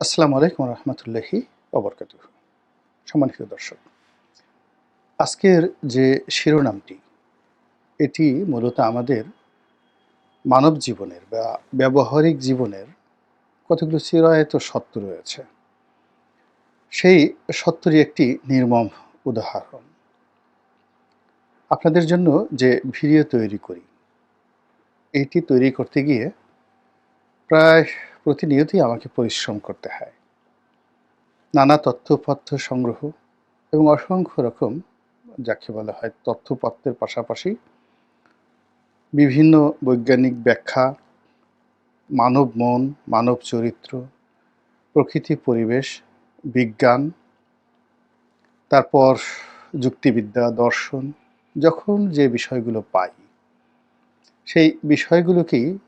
আসসালামু আলাইকুম রহমতুল্লাহি অবরকাত সম্মানিত দর্শক, আজকের যে শিরোনামটি, এটি মূলত আমাদের মানব জীবনের বা ব্যবহারিক জীবনের কতগুলো চিরায়ত সত্য রয়েছে। সেই সত্যরই একটি নির্মম উদাহরণ। আপনাদের জন্য যে ভিডিও তৈরি করি, এটি তৈরি করতে গিয়ে প্রায় প্রতিনিয়তই আমাকে পরিশ্রম করতে হয়। নানা তথ্যপত্র সংগ্রহ এবং অসংখ্য রকম, যাকে বলা হয় তথ্যপত্রের পাশাপাশি বিভিন্ন বৈজ্ঞানিক ব্যাখ্যা, মানব মন, মানব চরিত্র, প্রকৃতি পরিবেশ, বিজ্ঞান, তারপর যুক্তিবিদ্যা, দর্শন, যখন যে বিষয়গুলো পাই। সেই বিষয়গুলোকেই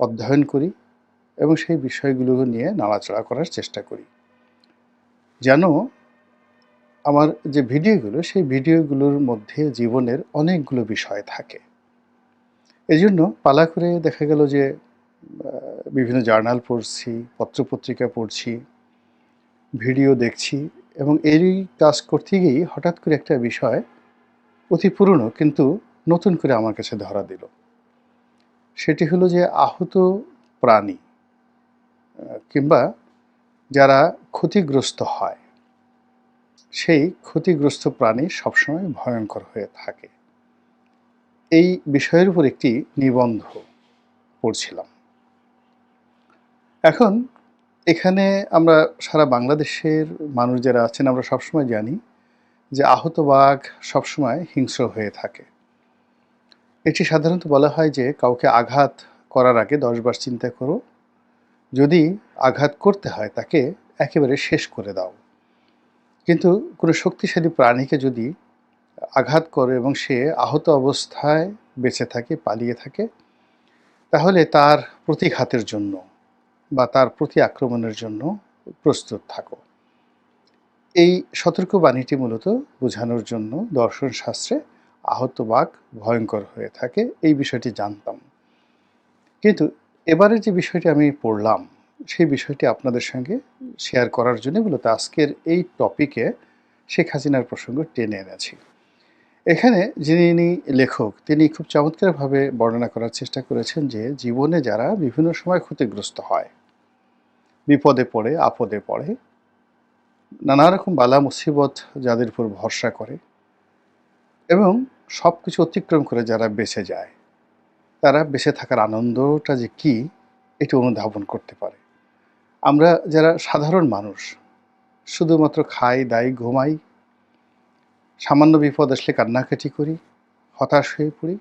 অধ্যয়ন করি। এবং সেই বিষয়গুলো নিয়ে নাড়াচাড়া করার চেষ্টা করি। যেন আমার যে ভিডিওগুলো, সেই ভিডিওগুলোর মধ্যে জীবনের অনেকগুলো বিষয় থাকে। এই জন্য পালা করে দেখা গেল যে বিভিন্ন জার্নাল পড়ছি, পত্রপত্রিকা পড়ছি, ভিডিও দেখছি এবং এরই কাজ করতে গিয়েই হঠাৎ করে একটা বিষয় অতি পুরনো কিন্তু নতুন করে আমার কাছে ধরা দিল। সেটি হলো যে আহত প্রাণী কিংবা যারা ক্ষতিগ্রস্ত হয়, সেই ক্ষতিগ্রস্ত প্রাণী সবসময় ভয়ঙ্কর হয়ে থাকে। এই বিষয়ের উপর একটি নিবন্ধ পড়ছিলাম। এখন এখানে আমরা সারা বাংলাদেশের মানুষ যারা আছেন, আমরা সবসময় জানি যে আহত বাঘ সবসময় হিংস্র হয়ে থাকে। এটি সাধারণত বলা হয় যে কাউকে আঘাত করার আগে দশবার চিন্তা করো যদি আঘাত করতে হয় তাকে একেবারে শেষ করে দাও। কিন্তু কোনো শক্তিশালী প্রাণীকে যদি আঘাত করে এবং সে আহত অবস্থায় বেঁচে থাকে, পালিয়ে থাকে, তাহলে তার প্রতিঘাতের জন্য বা তার প্রতি আক্রমণের জন্য প্রস্তুত থাকো। এই সতর্কবাণীটি মূলত বোঝানোর জন্য দর্শন শাস্ত্রে আহত বাঘ ভয়ঙ্কর হয়ে থাকে, এই বিষয়টি জানতাম। কিন্তু এবারে যে বিষয়টি আমি পড়লাম সেই বিষয়টি আপনাদের সঙ্গে শেয়ার করার জন্য মূলত আজকের এই টপিকে শেখ হাসিনার প্রসঙ্গ টেনে এনেছি। এখানে যিনি লেখক, তিনি খুব চমৎকারভাবে বর্ণনা করার চেষ্টা করেছেন যে জীবনে যারা বিভিন্ন সময় ক্ষতিগ্রস্ত হয়, বিপদে পড়ে, আপদে পড়ে নানা রকম বালা, মুসিবত যাদের উপর ভরসা করে এবং সব কিছু অতিক্রম করে যারা বেঁচে যায়, তারা বেঁচে থাকার আনন্দটা যে কি, এটা অনুধাবন করতে পারে। আমরা যারা সাধারণ মানুষ, শুধুমাত্র খাই, দাই, ঘুমাই, সামান্য বিপদ আসলে কান্নাকাটি করি, হতাশ হয়ে পড়ি,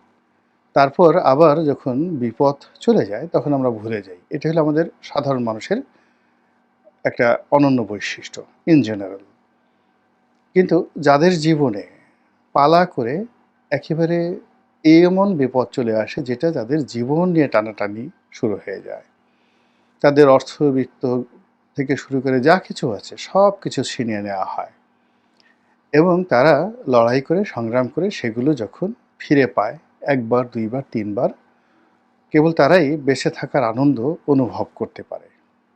তারপর আবার যখন বিপদ চলে যায়, তখন আমরা ভুলে যাই। এটা হলো আমাদের সাধারণ মানুষের একটা অনন্য বৈশিষ্ট্য ইন জেনারেল কিন্তু যাদের জীবনে পালা করে একেবারে এমন বিপদ চলে আসে, যেটা যাদের জীবন নিয়ে টানাটানি শুরু হয়ে যায়। তাদের অর্থবিত্ত থেকে শুরু করে যা কিছু আছে, সব কিছু ছিনিয়ে নেওয়া হয়। এবং তারা লড়াই করে, সংগ্রাম করে সেগুলো যখন ফিরে পায়, একবার, দুইবার, তিনবার, কেবল তারাই বেঁচে থাকার আনন্দ অনুভব করতে পারে।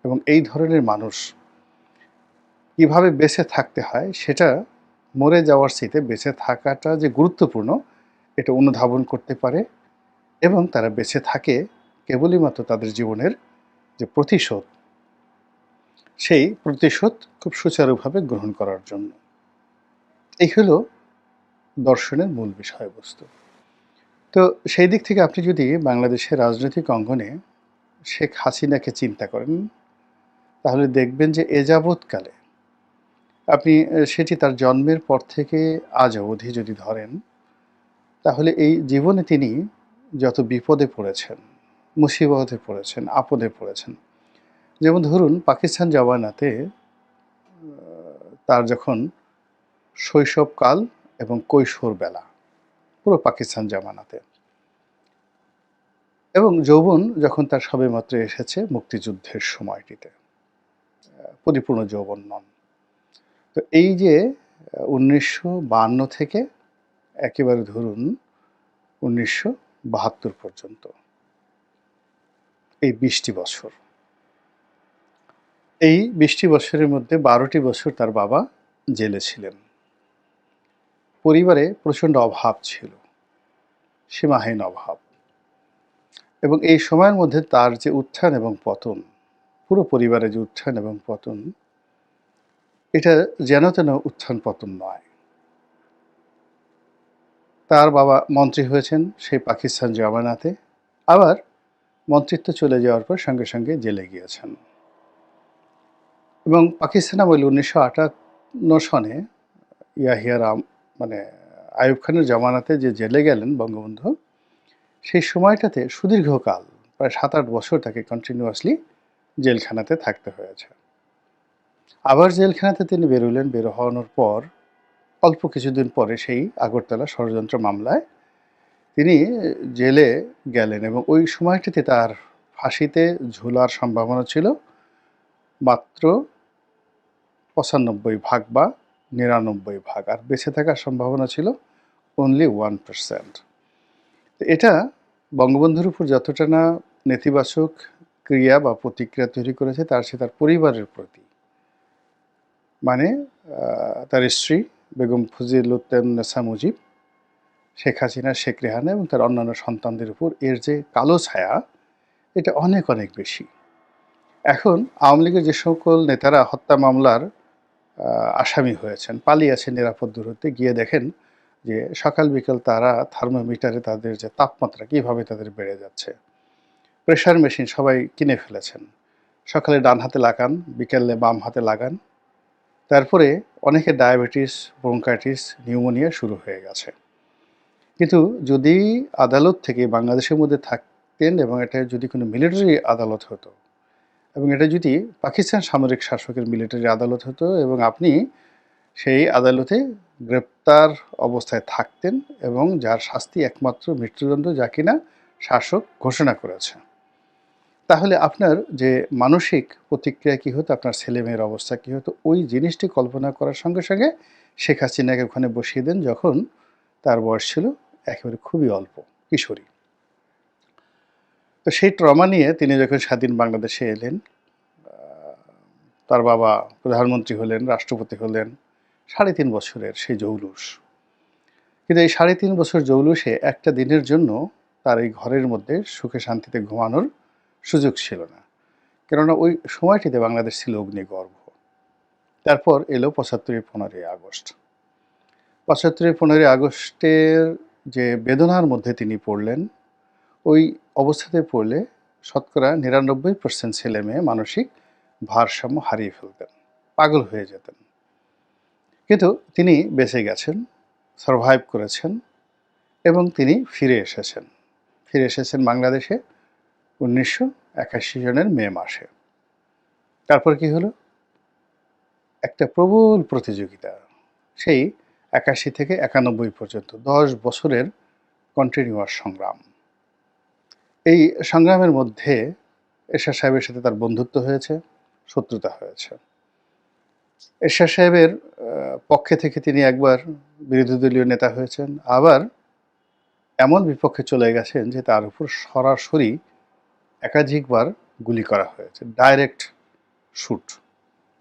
এবং এই ধরনের মানুষ কীভাবে বেঁচে থাকতে হয়, সেটা মরে যাওয়ার স্মৃতিতে বেঁচে থাকাটা যে গুরুত্বপূর্ণ, এটা অনুধাবন করতে পারে। এবং তারা বেঁচে থাকে কেবলই মাত্র তাদের জীবনের যে প্রতিশোধ, সেই প্রতিশোধ খুব সুচারুভাবে গ্রহণ করার জন্য। এই হলো দর্শনের মূল বিষয়বস্তু। তো সেই দিক থেকে আপনি যদি বাংলাদেশের রাজনৈতিক অঙ্গনে শেখ হাসিনাকে চিন্তা করেন, তাহলে দেখবেন যে এ যাবৎকালে আপনি সেটি তার জন্মের পর থেকে আজ অবধি যদি ধরেন, তাহলে এই জীবনে তিনি যত বিপদে পড়েছেন মুসিবতে পড়েছেন, আপদে পড়েছেন। যেমন ধরুন, পাকিস্তান জওয়ানাতে তার যখন শৈশবকাল এবং কৈশোর বেলা, পুরো পাকিস্তান জামানাতে এবং যৌবন যখন তার সবেমাত্র এসেছে মুক্তিযুদ্ধের সময়টিতে পরিপূর্ণ যৌবন নন। তো এই যে উনিশশো থেকে একেবারে ধরুন, উনিশশো বাহাত্তর পর্যন্ত এই বিশটি বছর। এই বিশটি বছরের মধ্যে বারোটি বছর তার বাবা জেলে ছিলেন। পরিবারে প্রচণ্ড অভাব ছিল, সীমাহীন অভাব। এবং এই সময়ের মধ্যে তার যে উত্থান এবং পতন, পুরো পরিবারে যে উত্থান এবং পতন, এটা যেন তেন উত্থান পতন নয়। তার বাবা মন্ত্রী হয়েছেন সেই পাকিস্তান জামানাতে। আবার মন্ত্রিত্ব চলে যাওয়ার পর সঙ্গে সঙ্গে জেলে গিয়েছেন। এবং পাকিস্তান আমলে উনিশশো আটান্ন সনে ইয়াহিয়া রাম মানে আয়ুব খানের জামানাতে যে জেলে গেলেন বঙ্গবন্ধু, সেই সময়টাতে সুদীর্ঘকাল, প্রায় সাত আট বছর তাকে কন্টিনিউয়াসলি জেলখানাতে থাকতে হয়েছে। আবার জেলখানাতে তিনি বেরোলেন, বের হওয়ানোর পর, অল্প কিছুদিন পরে সেই আগরতলা ষড়যন্ত্র মামলায় তিনি জেলে গেলেন এবং ওই সময়টিতে তার ফাঁসিতে ঝুলার সম্ভাবনা ছিল মাত্র পঁচানব্বই ভাগ বা নিরানব্বই ভাগ, আর বেঁচে থাকার সম্ভাবনা ছিল অনলি ওয়ান পার্সেন্ট এটা বঙ্গবন্ধুর উপর যতটা না নেতিবাচক ক্রিয়া বা প্রতিক্রিয়া তৈরি করেছে, তার সে তার পরিবারের প্রতি। মানে তার স্ত্রী বেগম ফজিলুদ্দিনেসা মুজিব শেখ হাসিনা, শেখ রেহানা এবং তার অন্যান্য সন্তানদের উপর এর যে কালো ছায়া, এটা অনেক অনেক বেশি। এখন আওয়ামী লীগের যে সকল নেতারা হত্যা মামলার আসামি হয়েছেন, পালিয়ে আছেন নিরাপদ দূরত্বে, গিয়ে দেখেন যে সকাল বিকাল তারা থার্মোমিটারে তাদের যে তাপমাত্রা, কীভাবে তাদের বেড়ে যাচ্ছে। প্রেশার মেশিন সবাই কিনে ফেলেছেন। সকালে ডান হাতে লাগান, বিকেলে বাম হাতে লাগান। তারপরে অনেকে ডায়াবেটিস, ব্রঙ্কাইটিস, নিউমোনিয়া শুরু হয়ে গেছে। কিন্তু যদি আদালত থেকে বাংলাদেশের মধ্যে থাকতেন এবং এটা যদি কোনো মিলিটারি আদালত হতো এবং এটা যদি পাকিস্তান সামরিক শাসকের মিলিটারি আদালত হতো এবং আপনি সেই আদালতে গ্রেপ্তার অবস্থায় থাকতেন এবং যার শাস্তি একমাত্র মৃত্যুদণ্ড যা কিনা শাসক ঘোষণা করেছে। তাহলে আপনার যে মানসিক প্রতিক্রিয়া কী হতো, আপনার ছেলেমেয়ের অবস্থা কী হতো, ওই জিনিসটি কল্পনা করার সঙ্গে সঙ্গে শেখ হাসিনাকে ওখানে বসিয়ে দেন যখন তার বয়স ছিল একেবারে খুবই অল্প, কিশোরী। তো সেই ট্রমা নিয়ে তিনি যখন স্বাধীন বাংলাদেশে এলেন তার বাবা প্রধানমন্ত্রী হলেন, রাষ্ট্রপতি হলেন, সাড়ে তিন বছরের সেই জৌলুস। কিন্তু এই সাড়ে তিন বছর জৌলুসে একটা দিনের জন্য তার এই ঘরের মধ্যে সুখে শান্তিতে ঘুমানোর সুযোগ ছিল না। কেননা ওই সময়টিতে বাংলাদেশ ছিল অগ্নিগর্ভ। তারপর এলো পঁচাত্তরের পনেরোই আগস্ট। পঁচাত্তরের পনেরোই আগস্টের যে বেদনার মধ্যে তিনি পড়লেন, ওই অবস্থাতে পড়লে শতকরা নিরানব্বই পার্সেন্ট ছেলে মেয়ে মানসিক ভারসাম্য হারিয়ে ফেলতেন, পাগল হয়ে যেতেন। কিন্তু তিনি বেঁচে গেছেন সারভাইভ করেছেন এবং তিনি ফিরে এসেছেন। ফিরে এসেছেন বাংলাদেশে উনিশশো একাশি জনের মে মাসে। তারপর কি হলো? একটা প্রবল প্রতিযোগিতা, সেই একাশি থেকে একানব্বই পর্যন্ত দশ বছরের কন্টিনিউয়াস সংগ্রাম। এই সংগ্রামের মধ্যে এরশাদ সাহেবের সাথে তার বন্ধুত্ব হয়েছে, শত্রুতা হয়েছে। এরশাদ সাহেবের পক্ষে থেকে তিনি একবার বিরোধী দলীয় নেতা হয়েছেন, আবার এমন বিপক্ষে চলে গেছেন যে তার উপর সরাসরি একাধিকবার গুলি করা হয়েছে ডাইরেক্ট শ্যুট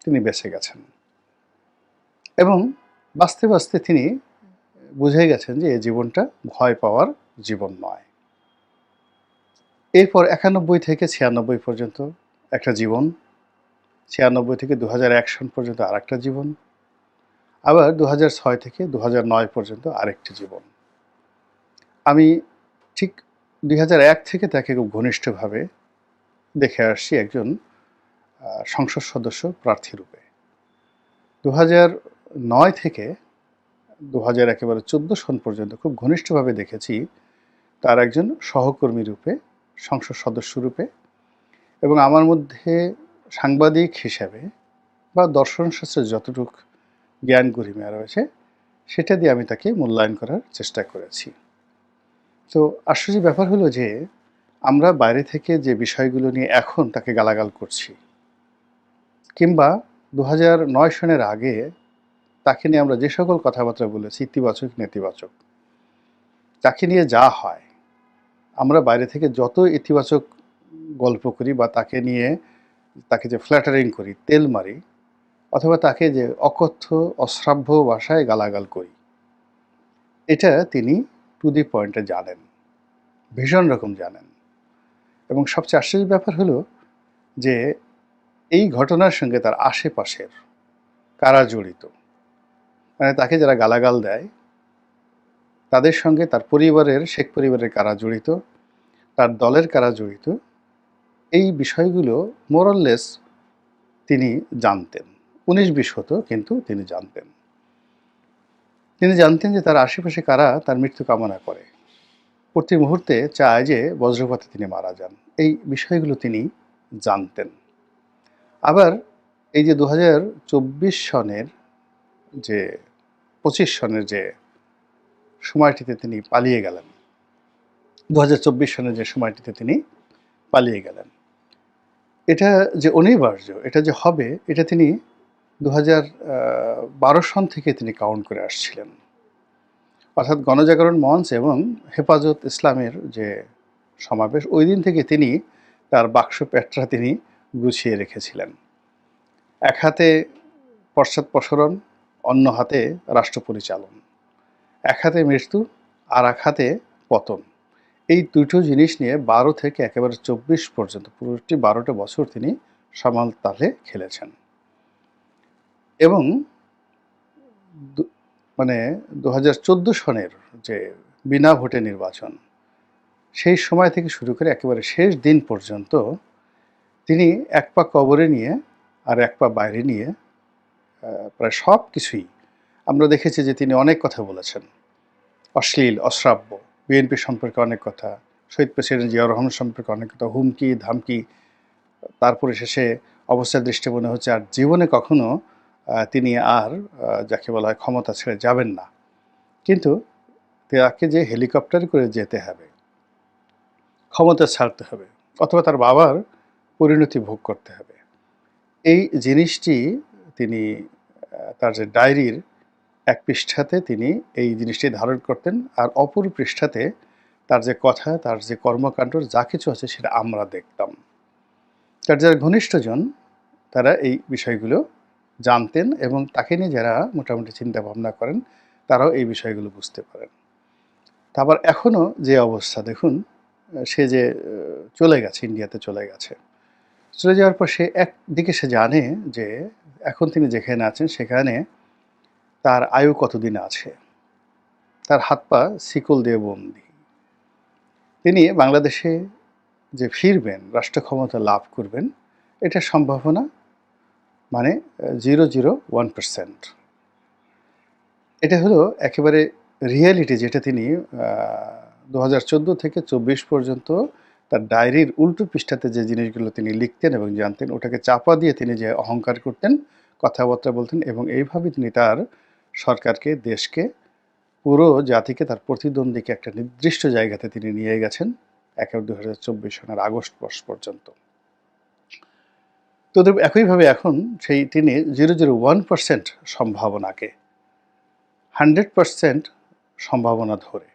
তিনি বেঁচে গেছেন। এবং বাঁচতে বাঁচতে তিনি বুঝে গেছেন যে এই জীবনটা ভয় পাওয়ার জীবন নয়। এরপর একানব্বই থেকে ছিয়ানব্বই পর্যন্ত একটা জীবন, ছিয়ানব্বই থেকে দু সন পর্যন্ত আর একটা জীবন, আবার দু ছয় থেকে দু নয় পর্যন্ত আরেকটি জীবন। আমি ঠিক দুই এক থেকে তাকে খুব ঘনিষ্ঠভাবে দেখে আসছি একজন সংসদ সদস্য প্রার্থী রূপে। দু নয় থেকে দু হাজার একেবারে চোদ্দ সন পর্যন্ত খুব ঘনিষ্ঠভাবে দেখেছি তার একজন সহকর্মী রূপে, সংসদ সদস্য রূপে এবং আমার মধ্যে সাংবাদিক হিসাবে বা দর্শনশাস্ত্রের যতটুক জ্ঞান গরিমা রয়েছে, সেটা দিয়ে আমি তাকে মূল্যায়ন করার চেষ্টা করেছি। তো আশ্চর্য ব্যাপার হলো যে আমরা বাইরে থেকে যে বিষয়গুলো নিয়ে এখন তাকে গালাগাল করছি কিংবা দু হাজার নয় সনের আগে তাকে নিয়ে আমরা যে সকল কথাবার্তা বলেছি, ইতিবাচক, নেতিবাচক, তাকে নিয়ে যা হয়, আমরা বাইরে থেকে যত ইতিবাচক গল্প করি বা তাকে নিয়ে তাকে যে ফ্ল্যাটারিং করি, তেল মারি, অথবা তাকে যে অকথ্য, অশ্রাব্য ভাষায় গালাগাল করি, এটা তিনি টু দি পয়েন্টে জানেন, ভীষণ রকম জানেন। এবং সবচেয়ে আশ্চর্যের ব্যাপার হলো যে এই ঘটনার সঙ্গে তার আশেপাশের, কারা জড়িত? মানে তাকে যারা গালাগাল দেয়, তাদের সঙ্গে তার পরিবারের, শেখ পরিবারের কারা জড়িত, তার দলের কারা জড়িত, এই বিষয়গুলো মোরাললেস তিনি জানতেন। উনিশ বিশ হতো, কিন্তু তিনি জানতেন। তিনি জানতেন যে তার আশেপাশে কারা তার মৃত্যু কামনা করে। প্রতি মুহূর্তে চায় যে বজ্রপাতে তিনি মারা যান। এই বিষয়গুলো তিনি জানতেন। আবার এই যে দু হাজার চব্বিশ সনের যে পঁচিশ সনের যে সময়টিতে তিনি পালিয়ে গেলেন দু হাজার চব্বিশ সনের যে সময়টিতে তিনি পালিয়ে গেলেন। এটা যে অনিবার্য, এটা যে হবে, এটা তিনি দু বারো সন থেকে তিনি কাউন্ট করে আসছিলেন। অর্থাৎ গণজাগরণ মঞ্চ এবং হেফাজত ইসলামের যে সমাবেশ, ওই দিন থেকে তিনি তার বাক্স পেটরা তিনি গুছিয়ে রেখেছিলেন। এক হাতে পশ্চাৎপসরণ অন্য হাতে রাষ্ট্র পরিচালন এক হাতে মৃত্যু, আর এক হাতে পতন। এই দুটো জিনিস নিয়ে বারো থেকে একেবারে চব্বিশ পর্যন্ত, পুরোটি বারোটা বছর তিনি সামাল তালে খেলেছেন। এবং মানে দু হাজার চোদ্দ সনের যে বিনা ভোটে নির্বাচন, সেই সময় থেকে শুরু করে একেবারে শেষ দিন পর্যন্ত তিনি এক পা কবরে নিয়ে আর এক পা বাইরে নিয়ে প্রায় সব কিছুই আমরা দেখেছি যে তিনি অনেক কথা বলেছেন। অশ্লীল, অশ্রাব্য, বিএনপি সম্পর্কে অনেক কথা, শহীদ প্রেসিডেন্ট জিয়াউর রহমান সম্পর্কে অনেক কথা, হুমকি, ধামকি, তারপরে শেষে অবস্থার দৃষ্টি মনে হচ্ছে আর জীবনে কখনো তিনি আর যাকে বলা হয় ক্ষমতা ছেড়ে যাবেন না। কিন্তু তাকে যে হেলিকপ্টার করে যেতে হবে, ক্ষমতা ছাড়তে হবে, অথবা তার বাবার পরিণতি ভোগ করতে হবে, এই জিনিসটি তিনি তার যে ডায়েরির এক পৃষ্ঠাতে তিনি এই জিনিসটি ধারণ করতেন আর অপর পৃষ্ঠাতে তার যে কথা, তার যে কর্মকাণ্ড, যা কিছু আছে সেটা আমরা দেখতাম। তার যারা ঘনিষ্ঠজন, তারা এই বিষয়গুলো জানতেন এবং তাকে নিয়ে যারা মোটামুটি চিন্তা ভাবনা করেন, তারাও এই বিষয়গুলো বুঝতে পারেন। তারপর এখনও যে অবস্থা, দেখুন, সে যে চলে গেছে, ইন্ডিয়াতে চলে গেছে। চলে যাওয়ার পর সে একদিকে সে জানে যে এখন তিনি যেখানে আছেন, সেখানে তার আয়ু কতদিন আছে? তার হাত পা শিকল দিয়ে বন্দি। তিনি বাংলাদেশে যে ফিরবেন রাষ্ট্র ক্ষমতা লাভ করবেন এটা সম্ভাবনা মানে জিরো জিরো ওয়ান পার্সেন্ট। এটা হলো একেবারে রিয়েলিটি যেটা তিনি দু হাজার চোদ্দ থেকে চব্বিশ পর্যন্ত তার ডায়েরির উল্টো পৃষ্ঠাতে যে জিনিসগুলো তিনি লিখতেন এবং জানতেন, ওটাকে চাপা দিয়ে তিনি যে অহংকার করতেন, কথাবার্তা বলতেন এবং এইভাবে তিনি তার সরকারকে, দেশকে, পুরো জাতিকে, তার প্রতিদ্বন্দ্বীকে একটা নির্দিষ্ট জায়গাতে তিনি নিয়ে গেছেন একেবারে দু হাজার চব্বিশ সনের আগস্ট মাস পর্যন্ত। তো তবে একইভাবে এখন সেই তিনি জিরো জিরো ওয়ান পার্সেন্ট সম্ভাবনাকে, হান্ড্রেড পার্সেন্ট সম্ভাবনা ধরে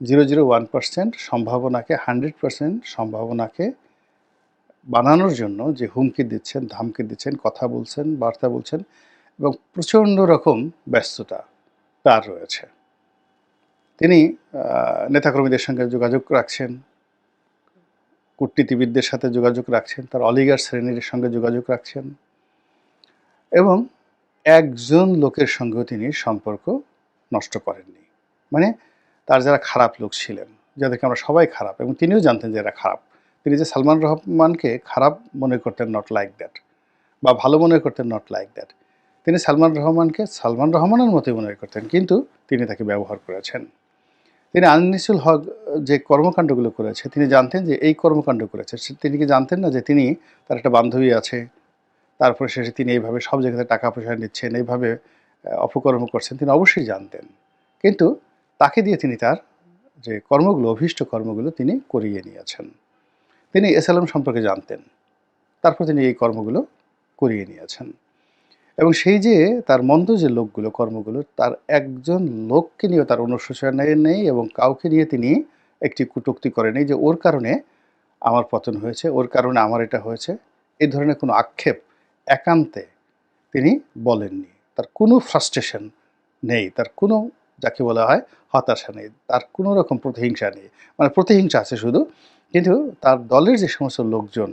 জিরো জিরো ওয়ান পার্সেন্ট সম্ভাবনাকে, হান্ড্রেড পার্সেন্ট সম্ভাবনাকে বানানোর জন্য যে হুমকি দিচ্ছেন, ধামকি দিচ্ছেন, কথা বলছেন, বার্তা বলছেন এবং প্রচণ্ড রকম ব্যস্ততা তার রয়েছে। তিনি নেতাকর্মীদের সঙ্গে যোগাযোগ রাখছেন, কূটনীতিবিদদের সাথে যোগাযোগ রাখছেন, তার অলিগার শ্রেণির সঙ্গে যোগাযোগ রাখছেন এবং একজন লোকের সঙ্গেও তিনি সম্পর্ক নষ্ট করেননি। মানে তার যারা খারাপ লোক ছিলেন, যাদেরকে আমরা সবাই খারাপ এবং তিনিও জানতেন যে এরা খারাপ। তিনি যে সালমান রহমানকে খারাপ মনে করতেন নট লাইক দ্যাট বা ভালো মনে করতেন নট লাইক দ্যাট তিনি সালমান রহমানকে সালমান রহমানের মতোই মনে করতেন, কিন্তু তিনি তাকে ব্যবহার করেছেন। তিনি আনিসুল হক যে কর্মকাণ্ডগুলো করেছে, তিনি জানতেন যে এই কর্মকাণ্ড করেছে তিনি কি জানতেন না যে তিনি তার একটা বান্ধবী আছে, তারপরে শেষে তিনি এইভাবে সব জায়গাতে টাকা পয়সা নিচ্ছেন, এইভাবে অপকর্ম করছেন, তিনি অবশ্যই জানতেন। কিন্তু তাকে দিয়ে তিনি তার যে কর্মগুলো, অভীষ্ট কর্মগুলো তিনি করিয়ে নিয়েছেন। তিনি এসএলএম সম্পর্কে জানতেন। তারপর তিনি এই কর্মগুলো করিয়ে নিয়েছেন। এবং সেই যে তার মন্দ যে লোকগুলো, কর্মগুলো, তার একজন লোককে নিয়েও তার অনুশোচনা নেই এবং কাউকে নিয়ে তিনি একটি কটূক্তি করেনি যে, ওর কারণে আমার পতন হয়েছে, ওর কারণে আমার এটা হয়েছে। এই ধরনের কোনো আক্ষেপ একান্তে তিনি বলেননি। তার কোনো ফ্রাস্ট্রেশন নেই, তার কোনো যাকে বলা হয় হতাশা নেই, তার কোনো রকম প্রতিহিংসা নেই। মানে প্রতিহিংসা আছে শুধু, কিন্তু তার দলের যে সমস্ত লোকজন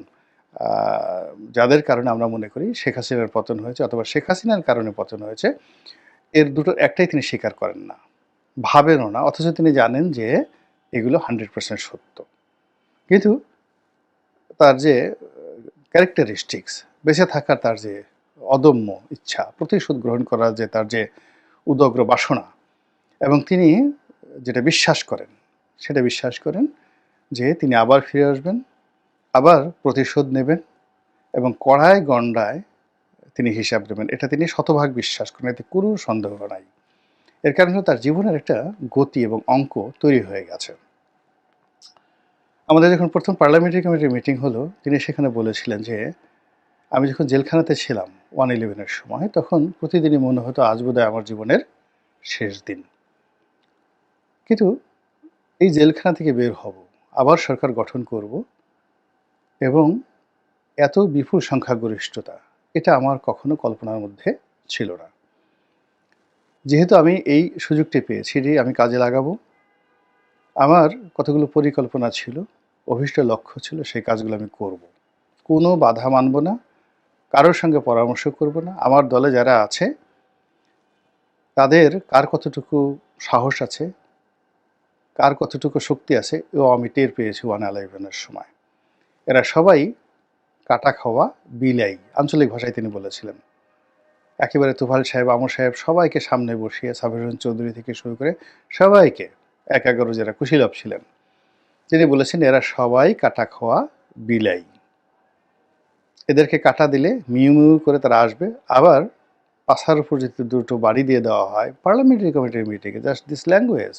যাদের কারণে আমরা মনে করি শেখ হাসিনার পতন হয়েছে অথবা শেখ হাসিনার কারণে পতন হয়েছে, এর দুটো, একটাই তিনি স্বীকার করেন না। ভাবেনও না, অথচ তিনি জানেন যে এগুলো হান্ড্রেড পার্সেন্ট সত্য। কিন্তু তার যে, ক্যারেক্টারিস্টিক্স, বেঁচে থাকার তার যে অদম্য ইচ্ছা, প্রতিশোধ গ্রহণ করার যে তার যে উদগ্র বাসনা এবং তিনি যেটা বিশ্বাস করেন, সেটা বিশ্বাস করেন যে তিনি আবার ফিরে আসবেন, আবার প্রতিশোধ নেবেন এবং কড়ায় গণ্ডায় তিনি হিসাব নেবেন। এটা তিনি শতভাগ বিশ্বাস করেন, এতে কোনো সন্দেহ নাই। এর কারণে তার জীবনের একটা গতি এবং অঙ্ক তৈরি হয়ে গেছে। আমাদের যখন প্রথম পার্লামেন্টারি কমিটির মিটিং হলো, তিনি সেখানে বলেছিলেন যে, আমি যখন জেলখানাতে ছিলাম ওয়ান ইলেভেনের সময়, তখন প্রতিদিনই মনে হতো আজ বোধহয় আমার জীবনের শেষ দিন। কিন্তু এই জেলখানা থেকে বের হব, আবার সরকার গঠন করব এবং এত বিপুল সংখ্যাগরিষ্ঠতা, এটা আমার কখনো কল্পনার মধ্যে ছিল না। যেহেতু আমি এই সুযোগটি পেয়েছি যে আমি কাজে লাগাবো, আমার কতগুলো পরিকল্পনা ছিল, অভিষ্ট লক্ষ্য ছিল, সেই কাজগুলো আমি করব। কোনো বাধা মানব না, কারোর সঙ্গে পরামর্শ করব না, আমার দলে যারা আছে, তাদের কার কতটুকু সাহস আছে কার কতটুকু শক্তি আছে ও আমি টের পেয়েছি ওয়ান ইলেভেনের সময়। এরা সবাই কাটা খাওয়া বিলাই, আঞ্চলিক ভাষায় তিনি বলেছিলেন। একেবারে তুফাল সাহেব, আমর সাহেব সবাইকে সামনে বসিয়ে সাবির চৌধুরী থেকে শুরু করে সবাইকে এক এগারো যারা কুশীলভ ছিলেন, তিনি বলেছেন এরা সবাই কাটা খাওয়া বিলাই। এদেরকে কাটা দিলে মিউ মিউ করে তারা আসবে। আবার পাশার উপর যদি দুটো বাড়ি দিয়ে দেওয়া হয়, পার্লামেন্টারি কমিটির মিটিংয়ে জাস্ট দিস ল্যাঙ্গুয়েজ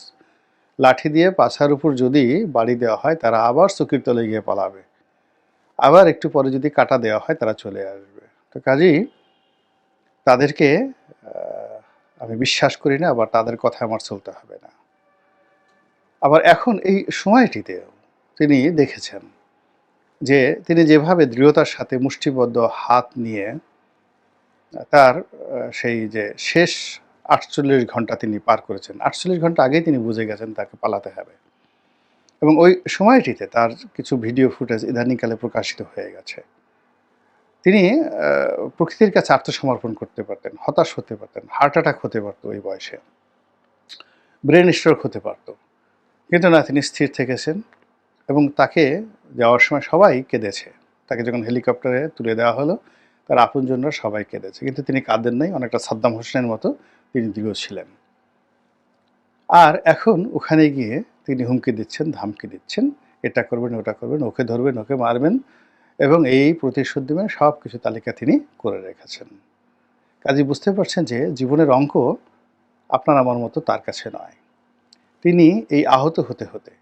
লাঠি দিয়ে পাছার উপর যদি বাড়ি দেওয়া হয়, তারা আবার চকির তলে গিয়ে পালাবে। আবার একটু পরে যদি কাটা দেওয়া হয়, তারা চলে আসবে। তো কাজেই তাদেরকে আমি বিশ্বাস করি না, আবার তাদের কথা আমার চলতে হবে না। আবার এখন এই সময়টিতেও তিনি দেখেছেন যে, তিনি যেভাবে দৃঢ়তার সাথে মুষ্টিবদ্ধ হাত নিয়ে তার সেই যে শেষ আটচল্লিশ ঘণ্টা তিনি পার করেছেন। আটচল্লিশ ঘণ্টা আগেই তিনি বুঝে গেছেন তাকে পালাতে হবে। এবং ওই সময়টিতে তার কিছু ভিডিও ফুটেজ ইদানিংকালে প্রকাশিত হয়ে গেছে। তিনি প্রকৃতির কাছে আত্মসমর্পণ করতে পারতেন, হতাশ হতে পারতেন, হার্ট অ্যাটাক হতে পারতো ওই বয়সে। ব্রেন স্ট্রোক হতে পারতো। কিন্তু না, তিনি স্থির থেকেছেন এবং তাকে যাওয়ার সময় সবাই কেঁদেছে। তাকে যখন হেলিকপ্টারে তুলে দেওয়া হলো তার আপনজনরা সবাই কেঁদেছে। কিন্তু তিনি কাঁদেন নাই, অনেকটা সাদ্দাম হোসেনের মতো তিনি দৃঢ় ছিলেন। আর এখন ওখানে গিয়ে তিনি হুমকি দিচ্ছেন, ধামকি দিচ্ছেন, এটা করবেন, ওটা করবেন, ওকে ধরবেন, ওকে মারবেন এবং এই প্রতিশোধ দেবেন সব কিছু তালিকা তিনি করে রেখেছেন। কাজে বুঝতে পারছেন যে জীবনের অঙ্ক আপনার আমার মতো তার কাছে নয়। তিনি এই আহত হতে হতে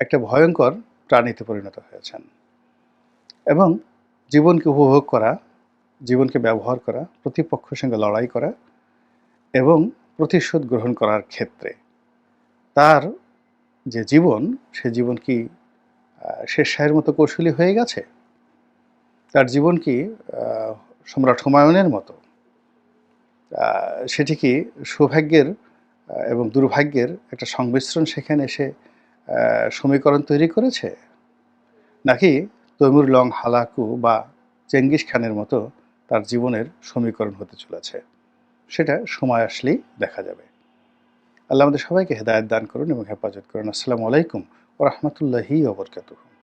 একটা ভয়ঙ্কর প্রাণীতে পরিণত হয়েছেন এবং জীবনকে উপভোগ করা জীবনকে ব্যবহার করা প্রতিপক্ষের সঙ্গে লড়াই করা এবং প্রতিশোধ গ্রহণ করার ক্ষেত্রে তার যে জীবন সে জীবন কি আহ, শেষ শাহের মতো কৌশলী হয়ে গেছে? তার জীবন কি সম্রাট হুমায়ুনের মতো? সেটি কি সৌভাগ্যের এবং দুর্ভাগ্যের একটা সংমিশ্রণ সেখানে এসে সমীকরণ তৈরি করেছে? নাকি তৈমুর লং হালাকু বা চেঙ্গিস খানের মতো তার জীবনের সমীকরণ হতে চলেছে। সেটা সময় আসলেই দেখা যাবে। আল্লাহ আমাদের সবাইকে হেদায়ত দান করুন এবং হেফাজত করুন। আসসালামু আলাইকুম ও রহমতুল্লাহি ওবরকাতুহ